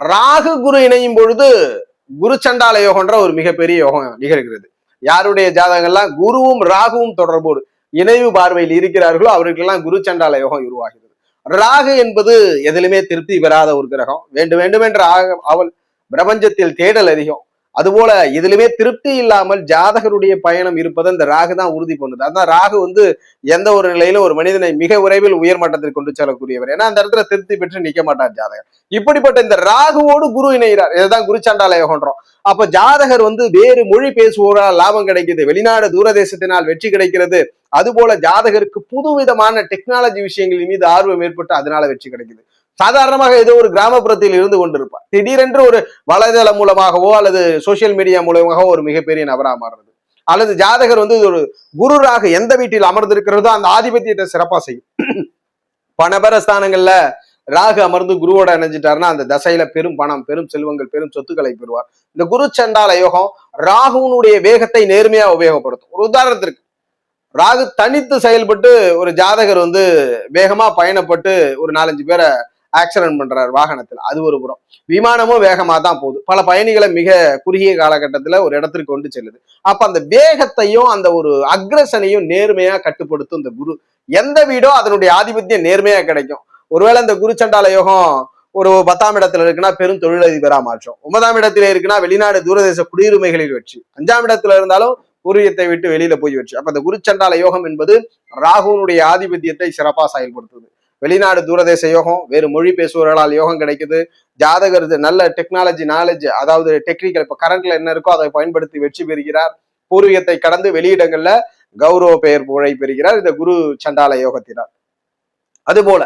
ராகு குரு இணையும் பொழுது குரு சண்டால யோகம்ன்ற ஒரு மிகப்பெரிய யோகம் நிகழ்கிறது. யாருடைய ஜாதகங்கள்லாம் குருவும் ராகுவும் தொடர்போடு இணைவு பார்வையில் இருக்கிறார்களோ அவர்களுக்கெல்லாம் குரு சண்டால யோகம் உருவாகிறது. ராகு என்பது எதிலுமே திருப்தி பெறாத ஒரு கிரகம். வேண்டும் வேண்டுமென்ற ஆக- அவள் பிரபஞ்சத்தில் தேடல் அதிகம். அதுபோல இதுலயுமே திருப்தி இல்லாமல் ஜாதகருடைய பயணம் இருப்பதை இந்த ராகு தான் உறுதி பண்ணுது. அதான் ராகு வந்து எந்த ஒரு நிலையில ஒரு மனிதனை மிக விரைவில் உயர் மட்டத்தில் கொண்டு செல்லக்கூடியவர். ஏன்னா அந்த இடத்துல திருப்தி பெற்று நிக்க மாட்டார் ஜாதகர். இப்படிப்பட்ட இந்த ராகுவோடு குரு இணைகிறார். இதுதான் குரு சண்டால யோகன்றோம் அப்ப ஜாதகர் வந்து வேறு மொழி பேசுவோரால் லாபம் கிடைக்குது. வெளிநாடு தூரதேசத்தினால் வெற்றி கிடைக்கிறது. அதுபோல ஜாதகருக்கு புதுவிதமான டெக்னாலஜி விஷயங்களின் மீது ஆர்வம் ஏற்பட்டு அதனால வெற்றி கிடைக்குது. சாதாரணமாக ஏதோ ஒரு கிராமப்புறத்தில் இருந்து கொண்டிருப்பார். திடீரென்று ஒரு வலைதளம் மூலமாகவோ அல்லது சோசியல் மீடியா மூலமாகவோ ஒரு மிகப்பெரிய நபராக மாறுறது. அல்லது ஜாதகர் வந்து ஒரு குருராக எந்த வீட்டில் அமர்ந்திருக்கிறதோ அந்த ஆதிபத்தியத்தை சிறப்பா செய்யும். பணபர ஸ்தானங்கள்ல ராகு அமர்ந்து குருவோட இணைஞ்சிட்டாருன்னா அந்த தசையில பெரும் பணம் பெரும் செல்வங்கள் பெரும் சொத்துக்களை பெறுவார். இந்த குரு சண்டால யோகம் ராகுனுடைய வேகத்தை நேர்மையா உபயோகப்படுத்தும். ஒரு உதாரணத்திற்கு ராகு தனித்து செயல்பட்டு ஒரு ஜாதகர் வந்து வேகமா பயணப்பட்டு ஒரு நாலஞ்சு பேரை ஆக்சிடென்ட் பண்றாரு வாகனத்துல. அது ஒரு புறம். விமானமும் வேகமா தான் போகுது. பல பயணிகளை மிக குறுகிய காலகட்டத்துல ஒரு இடத்திற்கு கொண்டு செல்லுது. அப்ப அந்த வேகத்தையும் அந்த ஒரு அக்ரஷனையும் நேர்மையா கட்டுப்படுத்தும் இந்த குரு. எந்த வீடோ அதனுடைய ஆதிபத்தியம் நேர்மையா கிடைக்கும். ஒருவேளை இந்த குரு சண்டால யோகம் ஒரு பத்தாம் இடத்துல இருக்குன்னா பெரும் தொழிலதிபரா மாற்றம். ஒன்பதாம் இடத்துல இருக்குன்னா வெளிநாடு தூரதேச குடியுரிமைகளில் வெற்றி. அஞ்சாம் இடத்துல இருந்தாலும் பூர்வீகத்தை விட்டு வெளியில போய் வச்சு அப்ப இந்த குரு சண்டால யோகம் என்பது ராகுனுடைய ஆதிபத்தியத்தை சிறப்பா செயல்படுத்துது. வெளிநாடு தூரதேச யோகம் வேறு மொழி பேசுபவர்களால் யோகம் கிடைக்குது. ஜாதகர் இது நல்ல டெக்னாலஜி நாலேஜ் அதாவது டெக்னிக்கல் இப்போ கரண்ட்ல என்ன இருக்கோ அதை பயன்படுத்தி வெற்றி பெறுகிறார். பூர்வீகத்தை கடந்து வெளியிடங்கள்ல கௌரவ பெயர் புகழை பெறுகிறார். இந்த குரு சண்டால யோகத்தினால். அதுபோல